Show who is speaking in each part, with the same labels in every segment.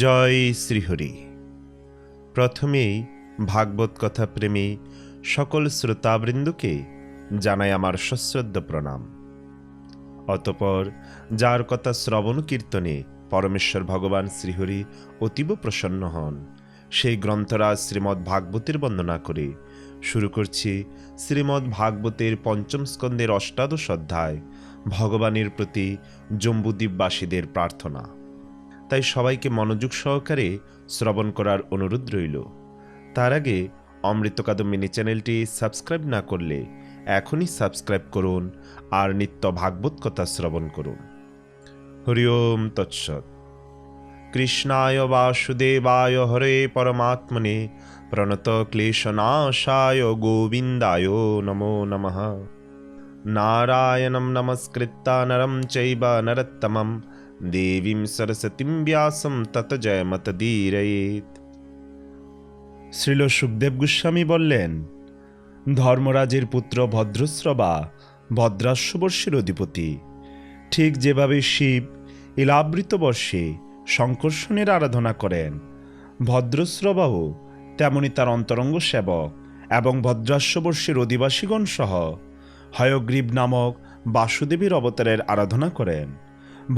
Speaker 1: জয় শ্রীহরি প্রথমেই ভাগবত কথা প্রেমী সকল শ্রোতাবৃন্দকে জানাই আমার সশ্রদ্ধ প্রণাম অতপর যার কথা শ্রবণ কীর্তনে পরমেশ্বর ভগবান শ্রীহরি অতীব প্রসন্ন হন সেই গ্রন্থরাজ শ্রীমদ্ ভাগবতের বন্দনা করে শুরু করছি শ্রীমদ্ ভাগবতের পঞ্চম স্কন্ধের অষ্টাদশ অধ্যায় ভগবানের প্রতি জম্বুদ্বীপবাসীদের প্রার্থনা তাই সবাইকে মনোযোগ সহকারে শ্রবণ করার অনুরোধ রইল তার আগে অমৃত কাদম্বিনী চ্যানেলটি সাবস্ক্রাইব না করলে এখনই সাবস্ক্রাইব করুন আর নিত্য ভাগবত কথা শ্রবণ করুন হরিওম তৎসৎ কৃষ্ণায় বাসুদেবায় হরে পরমাত্মনে প্রণত ক্লেশনাশায় গোবিন্দায় নমো নমঃ নারায়ণম নমস্কৃত্যা নরম চৈব নরত্তমম देवीं सरस्वतीं ব্যাসম তত জয়মত দীরয়েত শ্রীল সুখদেব গোস্বামী বললেন ধর্মরাজের পুত্র ভদ্রশ্রবা ভদ্রাশ্ববর্ষের অধিপতি ঠিক যেভাবে শিব ইলাবৃতবর্ষে বর্ষে শঙ্কর্ষণের আরাধনা করেন ভদ্রশ্রবাহ তেমনি তার অন্তরঙ্গ সেবক এবং ভদ্রাশ্ববর্ষের অধিবাসীগণ সহ হয়গ্রীব নামক বাসুদেবীর অবতারের আরাধনা করেন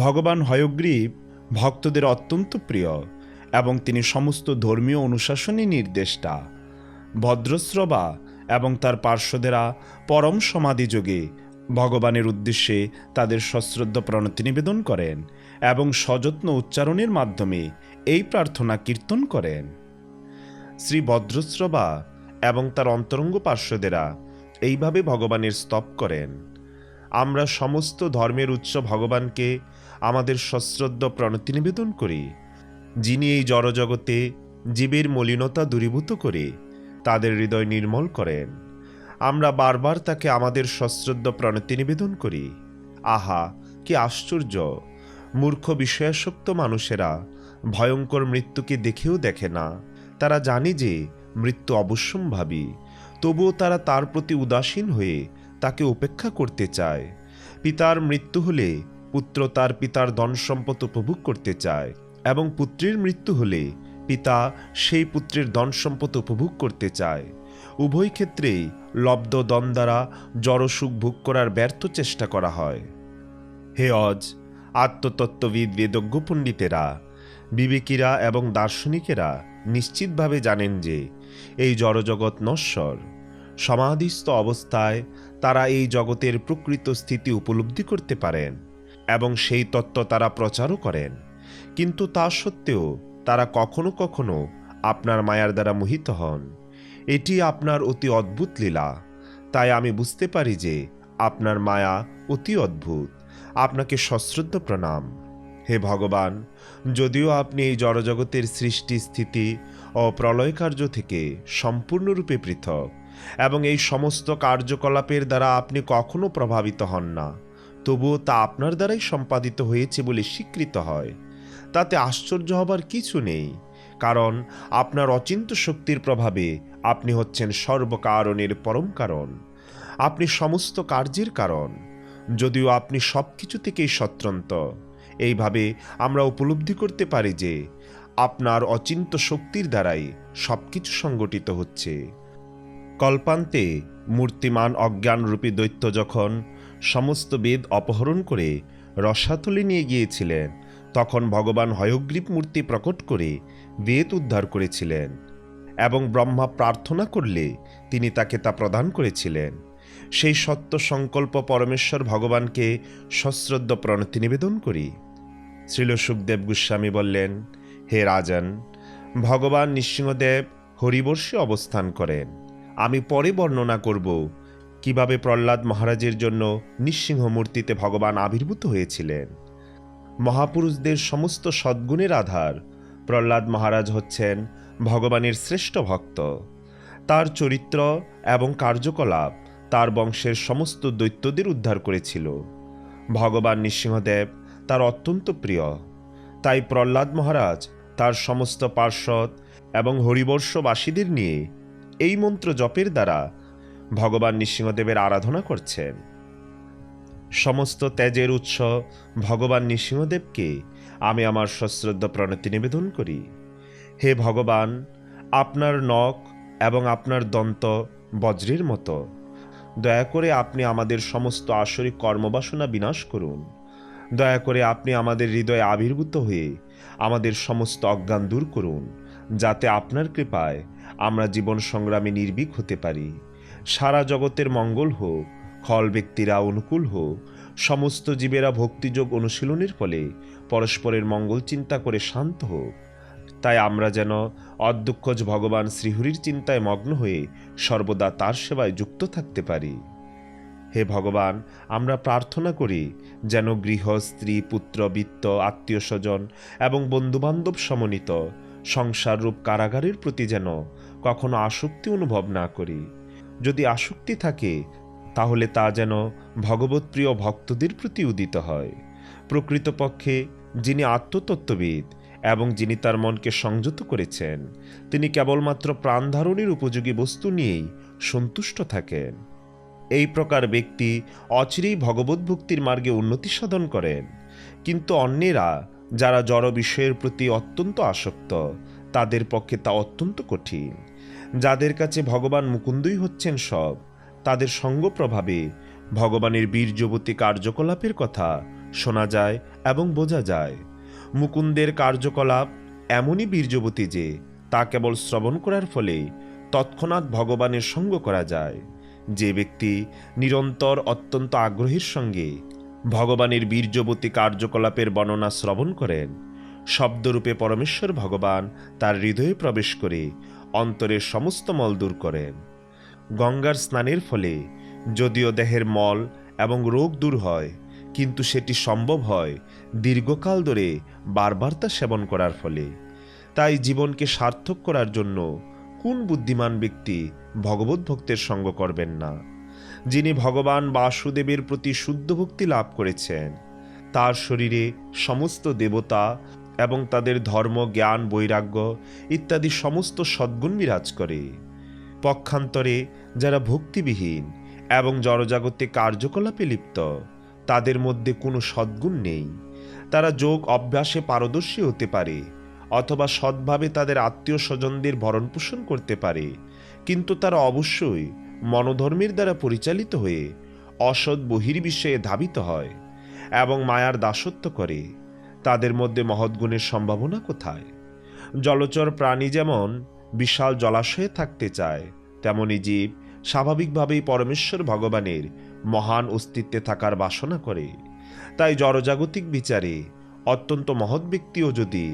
Speaker 1: ভগবান হয়গ্রীব ভক্তদের অত্যন্ত প্রিয় এবং তিনি সমস্ত ধর্মীয় অনুশাসনী নির্দেষ্টা ভদ্রশ্রবা এবং তার পার্শ্বদেরা পরম সমাধিযোগে ভগবানের উদ্দেশ্যে তাদের সশ্রদ্ধ প্রণতি নিবেদন করেন এবং সযত্ন উচ্চারণের মাধ্যমে এই প্রার্থনা কীর্তন করেন শ্রী ভদ্রশ্রবা এবং তার অন্তরঙ্গ পার্শ্বদেরা এইভাবে ভগবানের স্তব করেন আমরা সমস্ত ধর্মের উৎস ভগবানকে আমাদের সশ্রদ্ধ প্রণতি নিবেদন করি যিনি এই জড়জগতে জীবের মলিনতা দূরীভূত করে তাদের হৃদয় নির্মল করেন আমরা বারবার তাকে আমাদের সশ্রদ্ধ প্রণতি নিবেদন করি আহা কি আশ্চর্য মূর্খ বিষয়াসক্ত মানুষেরা ভয়ঙ্কর মৃত্যুকে দেখেও দেখে না তারা জানে যে মৃত্যু অবশ্যম্ভাবী তবুও তারা তার প্রতি উদাসীন হয়ে তাকে উপেক্ষা করতে চায় পিতার মৃত্যু হলে পুত্র তার পিতার ধনসম্পদ উপভোগ করতে চায় এবং পুত্রের মৃত্যু হলে পিতা সেই পুত্রের ধনসম্পদ উপভোগ করতে চায় উভয় ক্ষেত্রেই লব্ধ দন দ্বারা জড়সুখ ভোগ করার ব্যর্থ চেষ্টা করা হয় হে অজ আত্মতত্ত্ববিদ বেদজ্ঞ পণ্ডিতেরা বিবেকীরা এবং দার্শনিকেরা নিশ্চিতভাবে জানেন যে এই জড়জগৎ নশ্বর সমাধিস্থ অবস্থায় তারা এই জগতের প্রকৃত স্থিতি উপলব্ধি করতে পারেন এবং সেই তত্ত্ব তারা প্রচারও করেন কিন্তু তা সত্ত্বেও তারা কখনো কখনো আপনার মায়ার দ্বারা মোহিত হন এটি আপনার অতি অদ্ভুত লীলা তাই আমি বুঝতে পারি যে আপনার মায়া অতি অদ্ভুত আপনাকে সশ্রদ্ধ প্রণাম হে ভগবান যদিও আপনি এই জড়জগতের সৃষ্টি স্থিতি ও প্রলয় কার্য থেকে সম্পূর্ণরূপে পৃথক এবং এই সমস্ত কার্যকলাপের দ্বারা আপনি কখনো প্রভাবিত হন না তবুও তা আপনার দ্বারাই সম্পাদিত হয়েছে বলে স্বীকৃত হয় তাতে আশ্চর্য হবার কিছু নেই কারণ আপনার অচিন্ত শক্তির প্রভাবে আপনি হচ্ছেন সর্বকারণের পরম কারণ আপনি সমস্ত কার্যের কারণ যদিও আপনি সব কিছু থেকেই স্বতন্ত এইভাবে আমরা উপলব্ধি করতে পারি যে আপনার অচিন্ত শক্তির দ্বারাই সব কিছু সংগঠিত হচ্ছে কল্পান্তে মূর্তিমান অজ্ঞানরূপী দৈত্য যখন সমস্ত বেদ অপহরণ করে রসাতলে নিয়ে গিয়েছিলেন তখন ভগবান হয়গ্রীব মূর্তি প্রকট করে বেদ উদ্ধার করেছিলেন এবং ব্রহ্মা প্রার্থনা করলে তিনি তাকে তা প্রদান করেছিলেন সেই সত্য সংকল্প পরমেশ্বর ভগবানকে সশ্রদ্ধ প্রণতি নিবেদন করি শ্রীল সুখদেব গোস্বামী বললেন হে রাজন ভগবান নৃসিংহদেব হরিবর্ষে অবস্থান করেন আমি পরে বর্ণনা করব কিভাবে প্রহ্লাদ মহারাজের জন্য নৃসিংহ মূর্তিতে ভগবান আবির্ভূত হয়েছিলেন মহাপুরুষদের সমস্ত সদ্গুণের আধার প্রহ্লাদ মহারাজ হচ্ছেন ভগবানের শ্রেষ্ঠ ভক্ত তার চরিত্র এবং কার্যকলাপ তার বংশের সমস্ত দৈত্যদের উদ্ধার করেছিল ভগবান নৃসিংহদেব তার অত্যন্ত প্রিয় তাই প্রহ্লাদ মহারাজ তার সমস্ত পার্শ্বদ এবং হরিবর্ষবাসীদের নিয়ে এই মন্ত্র জপের দ্বারা ভগবান নৃসিংহদেবের আরাধনা করছেন সমস্ত ত্যাজের উৎস ভগবান নৃসিংহদেবকে আমি আমার সশ্রদ্ধ প্রণতি নিবেদন করি হে ভগবান আপনার নখ এবং আপনার দন্ত বজ্রের মতো দয়া করে আপনি আমাদের সমস্ত আসরিক কর্মবাসনা বিনাশ করুন দয়া করে আপনি আমাদের হৃদয়ে আবির্ভূত হয়ে আমাদের সমস্ত অজ্ঞান দূর করুন যাতে আপনার কৃপায় আমরা জীবন সংগ্রামে নির্ভীক হতে পারি সারা জগতের মঙ্গল হোক খল ব্যক্তিরা অনুকূল হোক সমস্ত জীবেরা ভক্তিযোগ অনুশীলনের ফলে পরস্পরের মঙ্গল চিন্তা করে শান্ত হোক তাই আমরা যেন অধ্যক্ষজ ভগবান শ্রীহরির চিন্তায় মগ্ন হয়ে সর্বদা তার সেবায় যুক্ত থাকতে পারি হে ভগবান আমরা প্রার্থনা করি যেন গৃহ স্ত্রী পুত্র বিত্ত আত্মীয় স্বজন এবং বন্ধুবান্ধব সমন্বিত সংসাররূপ কারাগারের প্রতি যেন কখনো আসক্তি অনুভব না করি যদি আসক্তি থাকে তাহলে তা যেন ভগবৎপ্রিয় ভক্তদের প্রতি উদিত হয় প্রকৃতপক্ষে যিনি আত্মতত্ত্ববিদ এবং যিনি তার মনকে সংযত করেছেন তিনি কেবলমাত্র প্রাণধারণের উপযোগী বস্তু নিয়েই সন্তুষ্ট থাকেন এই প্রকার ব্যক্তি অচিরেই ভগবদ্ভক্তির মার্গে উন্নতি সাধন করেন কিন্তু অন্যেরা যারা জড় বিষয়ের প্রতি অত্যন্ত আসক্ত তাদের পক্ষে তা অত্যন্ত কঠিন যাদের কাছে ভগবান মুকুন্দই হচ্ছেন সব তাদের সঙ্গ প্রভাবে ভগবানের বীরযুবতী কার্যকলাপের কথা শোনা যায় এবং বোঝা যায় মুকুন্দের কার্যকলাপ এমনই বীরযুবতী যে তা কেবল শ্রবণ করার ফলে তৎক্ষণাৎ ভগবানের সঙ্গ করা যায় যে ব্যক্তি নিরন্তর অত্যন্ত আগ্রহের সঙ্গে ভগবানের বীরযবতী কার্যকলাপের বর্ণনা শ্রবণ করেন শব্দরূপে পরমেশ্বর ভগবান তার হৃদয়ে প্রবেশ করে অন্তরের সমস্ত মল দূর করেন গঙ্গার স্নানের ফলে যদিও দেহের মল এবং রোগ দূর হয় কিন্তু সেটি সম্ভব হয় দীর্ঘকাল ধরে বারবার তা সেবন করার ফলে তাই জীবনকে সার্থক করার জন্য কোন বুদ্ধিমান ব্যক্তি ভগবত ভক্তের সঙ্গ করবেন না যিনি ভগবান বাসুদেবের প্রতি শুদ্ধ ভক্তি লাভ করেছেন তার শরীরে সমস্ত দেবতা এবং তাদের ধর্ম জ্ঞান বৈরাগ্য ইত্যাদি সমস্ত সদ্গুণ বিরাজ করে পক্ষান্তরে যারা ভক্তিবিহীন এবং জড়জাগতে কার্যকলাপে লিপ্ত তাদের মধ্যে কোনো সদ্গুণ নেই তারা যোগ অভ্যাসে পারদর্শী হতে পারে অথবা সৎভাবে তাদের আত্মীয় স্বজনদের ভরণপোষণ করতে পারে কিন্তু তারা অবশ্যই মনোধর্মের দ্বারা পরিচালিত হয়ে অসৎ বহির্বিষয়ে ধাবিত হয় এবং মায়ার দাসত্ব করে তাদের মধ্যে মহৎগুণের সম্ভাবনা কোথায় জলচর প্রাণী যেমন বিশাল জলাশয়ে থাকতে চায় তেমনি জীব স্বাভাবিকভাবেই পরমেশ্বর ভগবানের মহান অস্তিত্বে থাকার বাসনা করে তাই জড়জাগতিক বিচারে অত্যন্ত মহৎ ব্যক্তিও যদি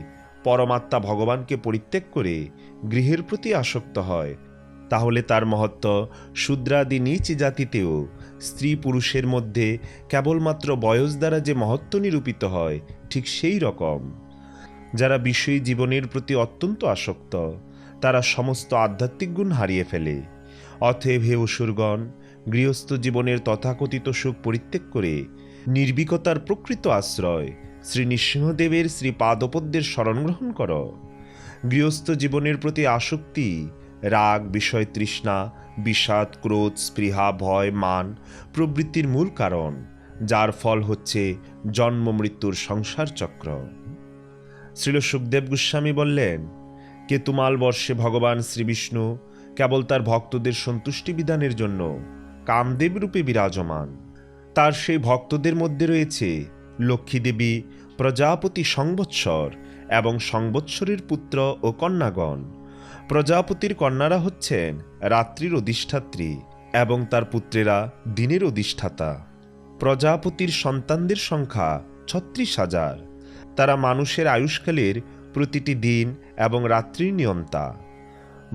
Speaker 1: পরমাত্মা ভগবানকে পরিত্যাগ করে গৃহের প্রতি আসক্ত হয় তাহলে তার মহত্ব শূদ্রাদি নিচ জাতিতেও স্ত্রী পুরুষের মধ্যে কেবলমাত্র বয়স দ্বারা যে মহত্ব নিরূপিত হয় ঠিক সেই রকম যারা বিষয়ী জীবনের প্রতি অত্যন্ত আসক্ত তারা সমস্ত আধ্যাত্মিক গুণ হারিয়ে ফেলে অথেব হে অসুরগণ গৃহস্থ জীবনের তথাকথিত সুখ পরিত্যাগ করে নির্বিকতার প্রকৃত আশ্রয় শ্রী নৃসিংহদেবের শ্রী স্মরণ গ্রহণ কর গৃহস্থ জীবনের প্রতি আসক্তি রাগ বিষয় তৃষ্ণা বিষাদ ক্রোধ স্পৃহা ভয় মান প্রবৃত্তির মূল কারণ যার ফল হচ্ছে জন্ম মৃত্যুর সংসার চক্র শ্রীল সুখদেব গোস্বামী বললেন কেতুমাল বর্ষে ভগবান শ্রীবিষ্ণু কেবল তার ভক্তদের সন্তুষ্টি বিধানের জন্য কামদেব রূপে বিরাজমান তার সেই ভক্তদের মধ্যে রয়েছে লক্ষ্মীদেবী প্রজাপতি সংবৎসর এবং সংবৎসরের পুত্র ও কন্যাগণ প্রজাপতির কন্যারা হচ্ছেন রাত্রির অধিষ্ঠাত্রী এবং তার পুত্রেরা দিনের অধিষ্ঠাতা প্রজাপতির সন্তানদের সংখ্যা ছত্রিশ হাজার তারা মানুষের আয়ুষ্কালের প্রতিটি দিন এবং রাত্রির নিয়ন্তা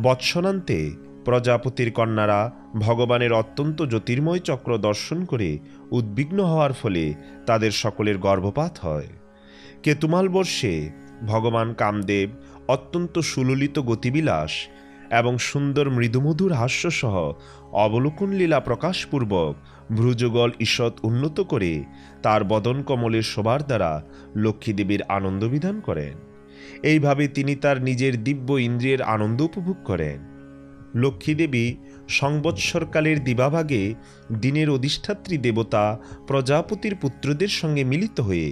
Speaker 1: বৎসনান্তে প্রজাপতির কন্যারা ভগবানের অত্যন্ত জ্যোতির্ময় চক্র দর্শন করে উদ্বিগ্ন হওয়ার ফলে তাদের সকলের গর্ভপাত হয় কেতুমাল বর্ষে ভগবান কামদেব অত্যন্ত সুললিত গতিবিলাস এবং সুন্দর মৃদুমধুর হাস্যসহ অবলোকন লীলা প্রকাশপূর্বক ভ্রুযুগল ঈষৎ উন্নত করে তার বদন কমলের শোভার দ্বারা লক্ষ্মীদেবীর আনন্দ বিধান করেন এইভাবে তিনি তার নিজের দিব্য ইন্দ্রিয়ের আনন্দ উপভোগ করেন লক্ষ্মীদেবী সংবৎসরকালের দিবাভাগে দিনের অধিষ্ঠাত্রী দেবতা প্রজাপতির পুত্রদের সঙ্গে মিলিত হয়ে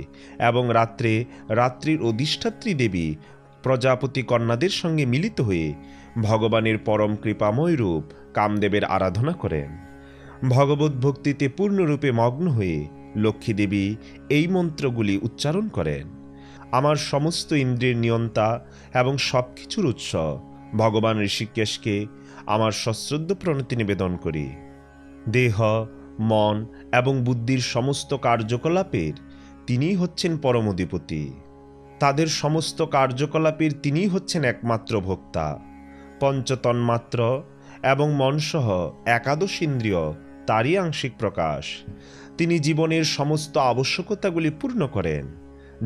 Speaker 1: এবং রাত্রে রাত্রির অধিষ্ঠাত্রী দেবী প্রজাপতি কন্যাদের সঙ্গে মিলিত হয়ে ভগবানের পরম কৃপাময় রূপ কামদেবের আরাধনা করেন ভগবত ভক্তিতে পূর্ণরূপে মগ্ন হয়ে লক্ষ্মীদেবী এই মন্ত্রগুলি উচ্চারণ করেন আমার সমস্ত ইন্দ্রিয়ের নিয়ন্তা এবং সব কিছুর উৎস ভগবান ঋষিকেশকে আমার সশ্রদ্ধ প্রণতি নিবেদন করি দেহ মন এবং বুদ্ধির সমস্ত কার্যকলাপের তিনিই হচ্ছেন পরমধিপতি তাদের সমস্ত কার্যকলাপের তিনিই হচ্ছেন একমাত্র ভোক্তা পঞ্চতন্মাত্র এবং মনসহ একাদশ ইন্দ্রিয় তারই আংশিক প্রকাশ তিনি জীবনের সমস্ত আবশ্যকতাগুলি পূর্ণ করেন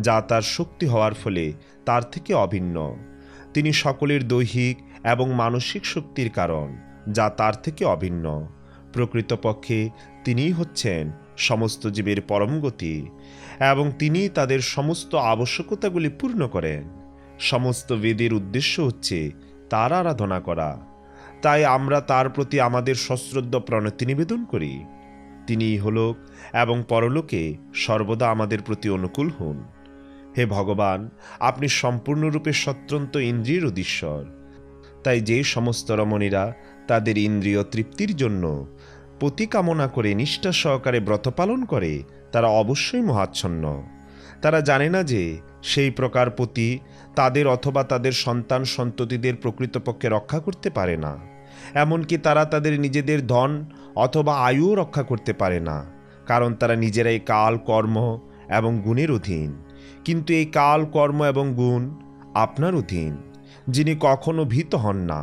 Speaker 1: যা তার শক্তি হওয়ার ফলে তার থেকে অভিন্ন তিনি সকলের দৈহিক এবং মানসিক শক্তির কারণ যা তার থেকে অভিন্ন প্রকৃতপক্ষে তিনিই হচ্ছেন সমস্ত জীবের পরম গতি এবং তিনি তাদের সমস্ত আবশ্যকতাগুলি পূর্ণ করেন সমস্ত বেদের উদ্দেশ্য হচ্ছে তার আরাধনা করা তাই আমরা তার প্রতি আমাদের সশ্রদ্ধ প্রণতি নিবেদন করি তিনি হলোক এবং পরলোকে সর্বদা আমাদের প্রতি অনুকূল হন হে ভগবান আপনি সম্পূর্ণরূপে স্বতন্ত্র ইন্দ্রিয়ের অধীশ্বর তাই যে সমস্ত রমণীরা তাদের ইন্দ্রিয় তৃপ্তির জন্য পতি কামনা করে নিষ্ঠা সহকারে ব্রত পালন করে তারা অবশ্যই মহাচ্ছন্ন তারা জানে না যে সেই প্রকার প্রতি তাদের অথবা তাদের সন্তান সন্ততিদের প্রকৃতপক্ষে রক্ষা করতে পারে না এমনকি তারা তাদের নিজেদের ধন অথবা আয়ুও রক্ষা করতে পারে না কারণ তারা নিজেরাই কাল কর্ম এবং গুণের অধীন কিন্তু এই কাল কর্ম এবং গুণ আপনার অধীন যিনি কখনো ভীত হন না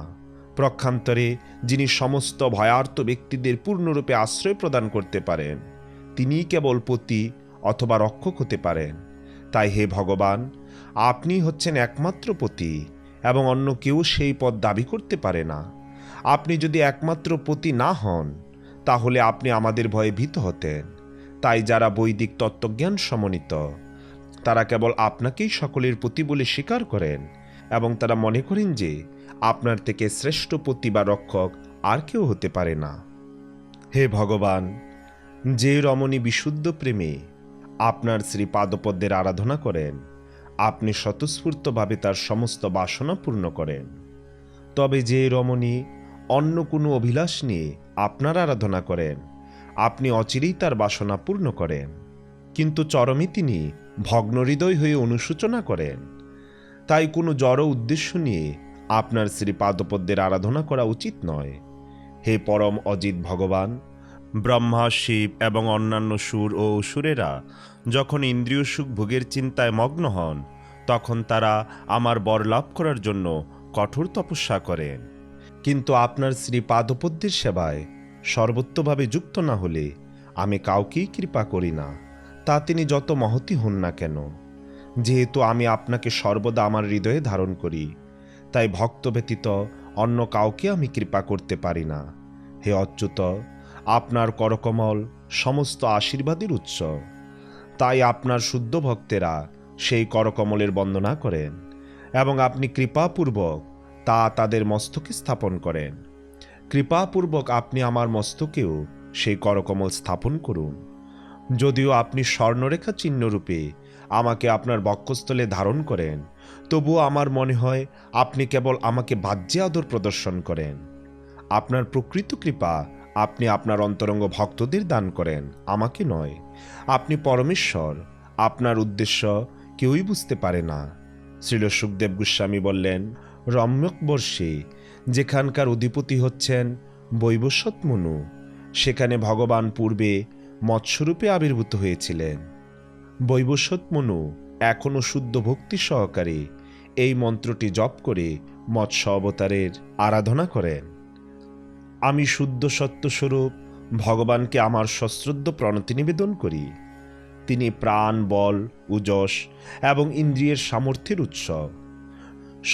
Speaker 1: প্রক্ষান্তরে যিনি সমস্ত ভয়ার্থ ব্যক্তিদের পূর্ণরূপে আশ্রয় প্রদান করতে পারেন তিনিই কেবল পতি অথবা রক্ষক হতে পারেন তাই হে ভগবান আপনি হচ্ছেন একমাত্র পতি এবং অন্য কেউ সেই পদ দাবি করতে পারে না আপনি যদি একমাত্র পতি না হন তাহলে আপনি আমাদের ভয়ে ভীত হতেন তাই যারা বৈদিক তত্ত্বজ্ঞান সমন্বিত তারা কেবল আপনাকেই সকলের পতি বলে স্বীকার করেন এবং তারা মনে করেন যে আপনার থেকে শ্রেষ্ঠ পতি বা রক্ষক আর কেউ হতে পারে না হে ভগবান যে রমণী বিশুদ্ধ প্রেমে আপনার শ্রী পাদপদ্মের আরাধনা করেন আপনি স্বতঃস্ফূর্তভাবে তার সমস্ত বাসনা পূর্ণ করেন তবে যে রমণী অন্য কোনো অভিলাষ নিয়ে আপনার আরাধনা করেন আপনি অচিরেই তার বাসনা পূর্ণ করেন কিন্তু চরমে তিনি ভগ্নহৃদয় হয়ে অনুশোচনা করেন তাই কোনো জড় উদ্দেশ্য নিয়ে আপনার শ্রী আরাধনা করা উচিত নয় হে পরম অজিত ভগবান ব্রহ্মা শিব এবং অন্যান্য সুর ও অসুরেরা যখন ইন্দ্রিয় সুখ ভোগের চিন্তায় মগ্ন হন তখন তারা আমার বর লাভ করার জন্য কঠোর তপস্যা করেন কিন্তু আপনার শ্রী পাদপদ্মের সেবায় সর্বত্রভাবে যুক্ত না হলে আমি কাউকেই কৃপা করি না তা তিনি যত মহতি হন না কেন যেহেতু আমি আপনাকে সর্বদা আমার হৃদয়ে ধারণ করি তাই ভক্ত ব্যতীত অন্য কাউকে আমি কৃপা করতে পারি না হে অচ্যুত আপনার করকমল সমস্ত আশীর্বাদের উৎস তাই আপনার শুদ্ধ ভক্তেরা সেই করকমলের বন্দনা করেন এবং আপনি কৃপাপূর্বক তা তাদের মস্তকে স্থাপন করেন কৃপাপূর্বক আপনি আমার মস্তকেও সেই করকমল স্থাপন করুন যদিও আপনি স্বর্ণরেখা চিহ্নরূপে আমাকে আপনার বক্ষস্থলে ধারণ করেন তবুও আমার মনে হয় আপনি কেবল আমাকে বাহ্যে আদর প্রদর্শন করেন আপনার প্রকৃত কৃপা আপনি আপনার অন্তরঙ্গ ভক্তদের দান করেন আমাকে নয় আপনি পরমেশ্বর আপনার উদ্দেশ্য কেউই বুঝতে পারে না শ্রীল সুখদেব গোস্বামী বললেন রম্যকবর্ষে যেখানকার অধিপতি হচ্ছেন বৈবস্বত মনু সেখানে ভগবান পূর্বে মৎস্যরূপে আবির্ভূত হয়েছিলেন বৈবস্বত মনু এখনও শুদ্ধ ভক্তি সহকারে এই মন্ত্রটি জপ করে মৎস্য অবতারের আরাধনা করেন আমি শুদ্ধ সত্যস্বরূপ ভগবানকে আমার সশ্রদ্ধ প্রণতি নিবেদন করি তিনি প্রাণ বল উজস এবং ইন্দ্রিয়ের সামর্থ্যের উৎস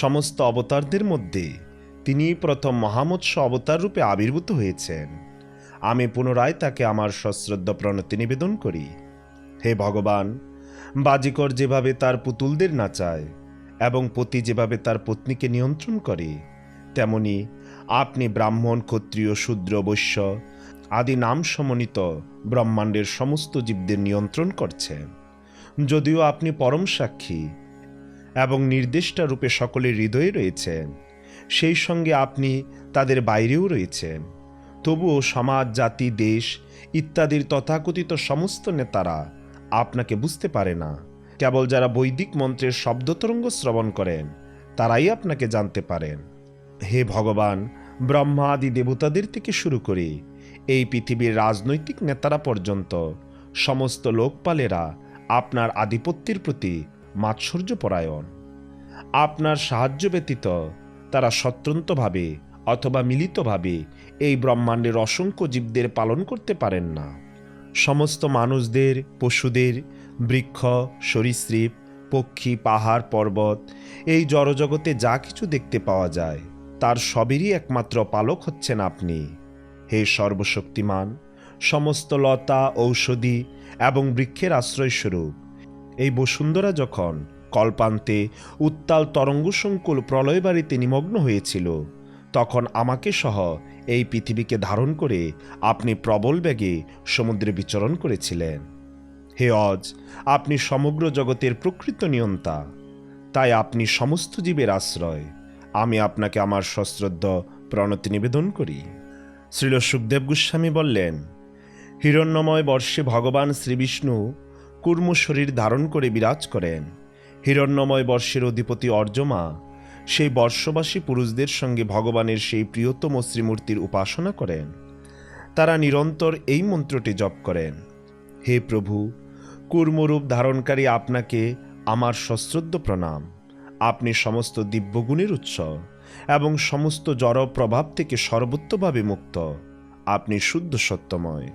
Speaker 1: সমস্ত অবতারদের মধ্যে তিনি প্রথম মহামৎস্য অবতার রূপে আবির্ভূত হয়েছেন আমি পুনরায় তাকে আমার সশ্রদ্ধ প্রণতি নিবেদন করি হে ভগবান বাজিকর যেভাবে তার পুতুলদের নাচায় এবং পতি যেভাবে তার পত্নীকে নিয়ন্ত্রণ করে তেমনি আপনি ব্রাহ্মণ ক্ষত্রিয় শূদ্র বৈশ্য আদি নাম সমন্বিত ব্রহ্মাণ্ডের সমস্ত জীবদের নিয়ন্ত্রণ করছেন যদিও আপনি পরম সাক্ষী এবং নির্দিষ্টারূপে রূপে সকলের হৃদয়ে রয়েছেন সেই সঙ্গে আপনি তাদের বাইরেও রয়েছেন তবুও সমাজ জাতি দেশ ইত্যাদির তথাকথিত সমস্ত নেতারা আপনাকে বুঝতে পারে না কেবল যারা বৈদিক মন্ত্রের শব্দতরঙ্গ শ্রবণ করেন তারাই আপনাকে জানতে পারেন হে ভগবান ব্রহ্মা আদি দেবতাদের থেকে শুরু করে এই পৃথিবীর রাজনৈতিক নেতারা পর্যন্ত সমস্ত লোকপালেরা আপনার আধিপত্যের প্রতি মাৎসর্যপরায়ণ আপনার সাহায্য ব্যতীত তারা স্বতন্ত্রভাবে অথবা মিলিতভাবে এই ব্রহ্মাণ্ডের অসংখ্য জীবদের পালন করতে পারেন না সমস্ত মানুষদের পশুদের বৃক্ষ সরীসৃপ পক্ষী পাহাড় পর্বত এই জড়জগতে যা কিছু দেখতে পাওয়া যায় তার সবেরই একমাত্র পালক হচ্ছেন আপনি হে সর্বশক্তিমান সমস্ত লতা ঔষধি এবং বৃক্ষের আশ্রয়স্বরূপ এই বসুন্ধরা যখন কল্পান্তে উত্তাল তরঙ্গসংকুল প্রলয়বাড়িতে নিমগ্ন হয়েছিল তখন আমাকে সহ এই পৃথিবীকে ধারণ করে আপনি প্রবল বেগে সমুদ্রে বিচরণ করেছিলেন হে অজ আপনি সমগ্র জগতের প্রকৃত নিয়ন্তা তাই আপনি সমস্ত জীবের আশ্রয় আমি আপনাকে আমার সশ্রদ্ধ প্রণতি নিবেদন করি শ্রীল সুখদেব গোস্বামী বললেন হিরণ্যময় বর্ষে ভগবান শ্রীবিষ্ণু কুর্ম শরীর ধারণ করে বিরাজ করেন হিরণ্যময় বর্ষের অধিপতি অর্জমা সেই বর্ষবাসী পুরুষদের সঙ্গে ভগবানের সেই প্রিয়তম শ্রীমূর্তির উপাসনা করেন তারা নিরন্তর এই মন্ত্রটি জপ করেন হে প্রভু কুর্মরূপ ধারণকারী আপনাকে আমার সশ্রদ্ধ প্রণাম আপনি সমস্ত দিব্যগুণের উৎস এবং সমস্ত জড় প্রভাব থেকে সর্বোত্তভাবে মুক্ত আপনি শুদ্ধ সত্যময়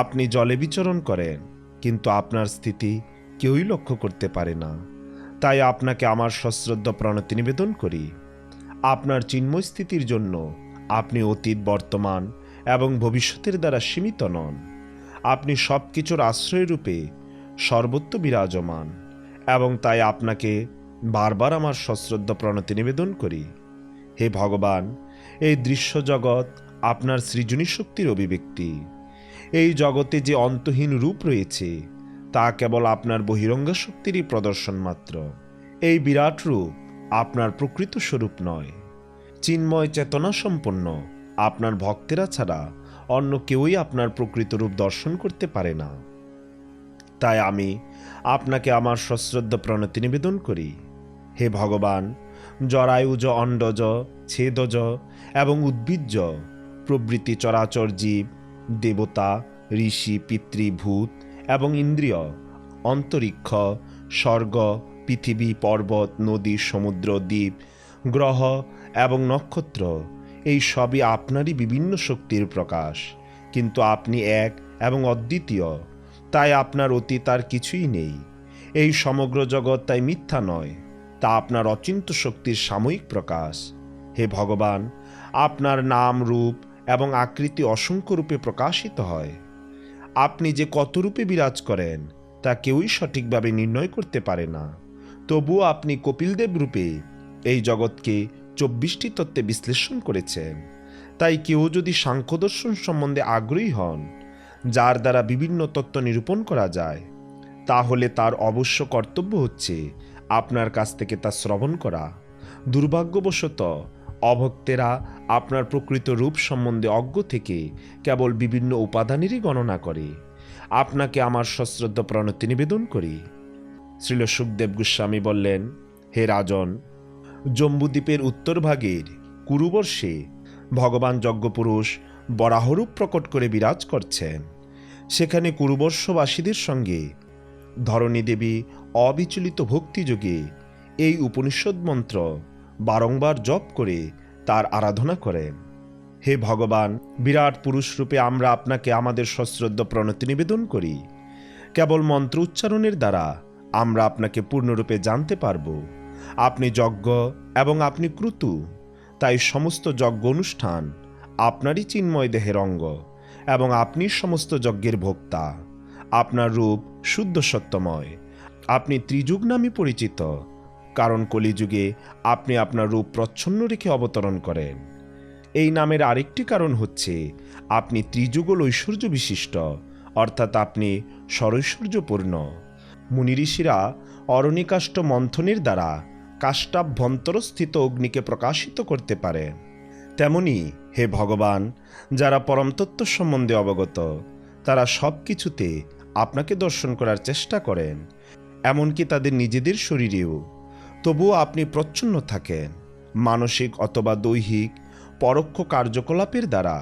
Speaker 1: আপনি জলে বিচরণ করেন কিন্তু আপনার স্থিতি কেউই লক্ষ্য করতে পারে না তাই আপনাকে আমার সশ্রদ্ধ প্রণতি নিবেদন করি আপনার চিন্ময় স্থিতির জন্য আপনি অতীত বর্তমান এবং ভবিষ্যতের দ্বারা সীমিত নন আপনি সব কিছুর আশ্রয়রূপে সর্বত্র বিরাজমান এবং তাই আপনাকে বারবার আমার সশ্রদ্ধ প্রণতি নিবেদন করি হে ভগবান এই দৃশ্য জগৎ আপনার সৃজনী শক্তির অভিব্যক্তি এই জগতে যে অন্তহীন রূপ রয়েছে তা কেবল আপনার বহিরঙ্গ শক্তিরই প্রদর্শন মাত্র এই বিরাট রূপ আপনার প্রকৃত স্বরূপ নয় চিন্ময় চেতনা সম্পন্ন আপনার ভক্তেরা ছাড়া অন্য কেউই আপনার প্রকৃত রূপ দর্শন করতে পারে না তাই আমি আপনাকে আমার সশ্রদ্ধ প্রণতি নিবেদন করি হে ভগবান জরায়ুজ অণ্ডজ ছেদজ এবং উদ্ভিজ্জ প্রবৃতি চরাচর জীব দেবতা ঋষি পিতৃভূত এবং ইন্দ্রিয় অন্তরিক্ষ স্বর্গ পৃথিবী পর্বত নদী সমুদ্র দ্বীপ গ্রহ এবং নক্ষত্র এই সবই আপনারই বিভিন্ন শক্তির প্রকাশ কিন্তু আপনি এক এবং অদ্বিতীয় তাই আপনার অতীত আর কিছুই নেই এই সমগ্র জগৎ তাই মিথ্যা নয় তা আপনার অচিন্ত শক্তির সাময়িক প্রকাশ হে ভগবান আপনার নাম রূপ এবং আকৃতি অসংখ্য রূপে প্রকাশিত হয় আপনি যে কত রূপে বিরাজ করেন তা কেউই সঠিকভাবে নির্ণয় করতে পারে না তবুও আপনি কপিলদেব রূপে এই জগৎকে চব্বিশটি তত্ত্বে বিশ্লেষণ করেছেন তাই কেউ যদি সাংখ্যদর্শন সম্বন্ধে আগ্রহী হন যার দ্বারা বিভিন্ন তত্ত্ব নিরূপণ করা যায় তাহলে তার অবশ্য কর্তব্য হচ্ছে আপনার কাছ থেকে তা শ্রবণ করা দুর্ভাগ্যবশত অভক্তেরা আপনার প্রকৃত রূপ সম্বন্ধে অজ্ঞ থেকে কেবল বিভিন্ন উপাদানেরই গণনা করে আপনাকে আমার সশ্রদ্ধ প্রণতি নিবেদন করি শ্রীল সুখদেব গোস্বামী বললেন হে রাজন জম্বুদ্বীপের উত্তরভাগের কুরুবর্ষে ভগবান যজ্ঞপুরুষ বরাহরূপ প্রকট করে বিরাজ করছেন সেখানে কুরুবর্ষবাসীদের সঙ্গে ধরণী দেবী অবিচলিত ভক্তিযোগে এই উপনিষদ মন্ত্র বারংবার জপ করে তার আরাধনা করে হে ভগবান বিরাট পুরুষ রূপে আমরা আপনাকে আমাদের সশ্রদ্ধ প্রণতি নিবেদন করি কেবল মন্ত্র উচ্চারণের দ্বারা আমরা আপনাকে পূর্ণরূপে জানতে পারব আপনি যজ্ঞ এবং আপনি ক্রুতু তাই সমস্ত যজ্ঞ অনুষ্ঠান আপনারই চিন্ময় দেহের অঙ্গ এবং আপনি সমস্ত যজ্ঞের ভোক্তা আপনার রূপ শুদ্ধ সত্যময় আপনি ত্রিযুগ নামে পরিচিত কারণ কলিযুগে আপনি আপনার রূপ প্রচ্ছন্ন রেখে অবতরণ করেন এই নামের আরেকটি কারণ হচ্ছে আপনি ত্রিযুগল ঐশ্বর্য বিশিষ্ট অর্থাৎ আপনি সরৈশ্বর্যপূর্ণ মুনিঋষিরা অরণিকাষ্ট মন্থনের দ্বারা কাষ্টাভ্যন্তরস্থিত অগ্নিকে প্রকাশিত করতে পারে তেমনি হে ভগবান যারা পরমতত্ত্ব সম্বন্ধে অবগত তারা সব কিছুতে আপনাকে দর্শন করার চেষ্টা করেন এমনকি তাদের নিজেদের শরীরেও তবুও আপনি প্রচ্ছন্ন থাকেন মানসিক অথবা দৈহিক পরোক্ষ কার্যকলাপের দ্বারা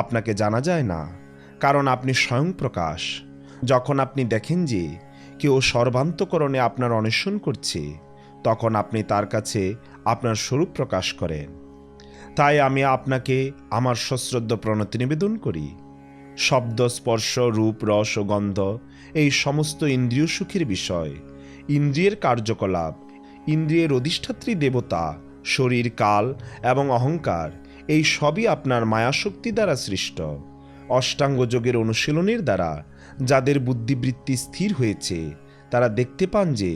Speaker 1: আপনাকে জানা যায় না কারণ আপনি স্বয়ং প্রকাশ যখন আপনি দেখেন যে কেউ সর্বান্তকরণে আপনার অনশন করছে তখন আপনি তার কাছে আপনার স্বরূপ প্রকাশ করেন তাই আমি আপনাকে আমার সশ্রদ্ধ প্রণতি নিবেদন করি শব্দ স্পর্শ রূপ রস ও গন্ধ এই সমস্ত ইন্দ্রিয় সুখের বিষয় ইন্দ্রিয়ের কার্যকলাপ ইন্দ্রিয়ের অধিষ্ঠাত্রী দেবতা শরীর কাল এবং অহংকার এই সবই আপনার মায়াশক্তি দ্বারা সৃষ্ট অষ্টাঙ্গ যোগের অনুশীলনের দ্বারা যাদের বুদ্ধিবৃত্তি স্থির হয়েছে তারা দেখতে পান যে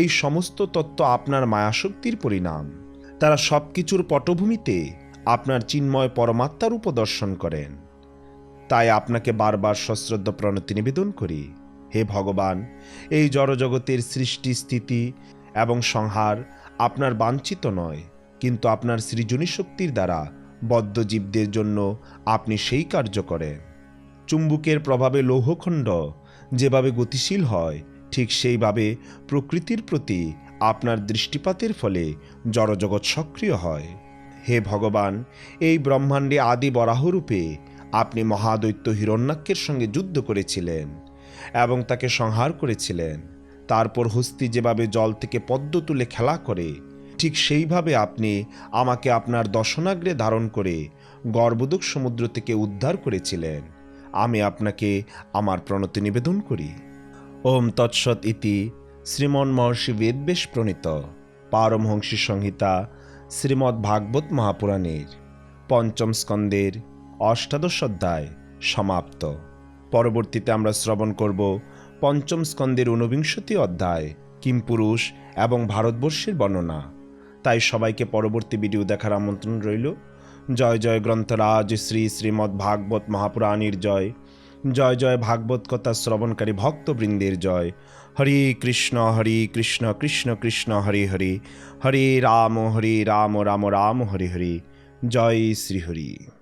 Speaker 1: এই সমস্ত তত্ত্ব আপনার মায়াশক্তির পরিণাম তারা সব কিছুর পটভূমিতে আপনার চিন্ময় পরমাত্মার উপদর্শন করেন তাই আপনাকে বারবার সশ্রদ্ধ প্রণতি নিবেদন করি হে ভগবান এই জড়জগতের সৃষ্টি স্থিতি এবং সংহার আপনার বাঞ্ছিত নয় কিন্তু আপনার সৃজনী শক্তির দ্বারা বদ্ধজীবদের জন্য আপনি সেই কার্য করেন চুম্বুকের প্রভাবে লৌহখণ্ড যেভাবে গতিশীল হয় ঠিক সেইভাবে প্রকৃতির প্রতি আপনার দৃষ্টিপাতের ফলে জড়জগৎ সক্রিয় হয় হে ভগবান এই ব্রহ্মাণ্ডে আদি বরাহরূপে আপনি মহাদৈত্য হিরণ্যাক্ষের সঙ্গে যুদ্ধ করেছিলেন এবং তাকে সংহার করেছিলেন তারপর হস্তি যেভাবে জল থেকে পদ্ম তুলে খেলা করে ঠিক সেইভাবে আপনি আমাকে আপনার দশনাগ্রে ধারণ করে গর্ভদুক সমুদ্র থেকে উদ্ধার করেছিলেন আমি আপনাকে আমার প্রণতি নিবেদন করি ওম তৎসৎ ইতি শ্রীমন মহর্ষি বেদবেশ প্রণীত পারমহংসী সংহিতা শ্রীমদ্ ভাগবত মহাপুরাণের পঞ্চম স্কন্দের অষ্টাদশ অধ্যায় সমাপ্ত পরবর্তীতে আমরা শ্রবণ করব পঞ্চম স্কন্দের ঊনবিংশতি অধ্যায় কিমপুরুষ এবং ভারতবর্ষের বর্ণনা তাই সবাইকে পরবর্তী ভিডিও দেখার আমন্ত্রণ রইল জয় জয় গ্রন্থরাজ শ্রী শ্রীমদ্ ভাগবত মহাপুরাণীর জয় জয় জয় ভাগবত কথা শ্রবণকারী ভক্তবৃন্দের জয় হরি কৃষ্ণ হরি কৃষ্ণ কৃষ্ণ কৃষ্ণ হরি হরি হরে রাম হরি রাম রাম রাম হরি হরি জয় শ্রীহরি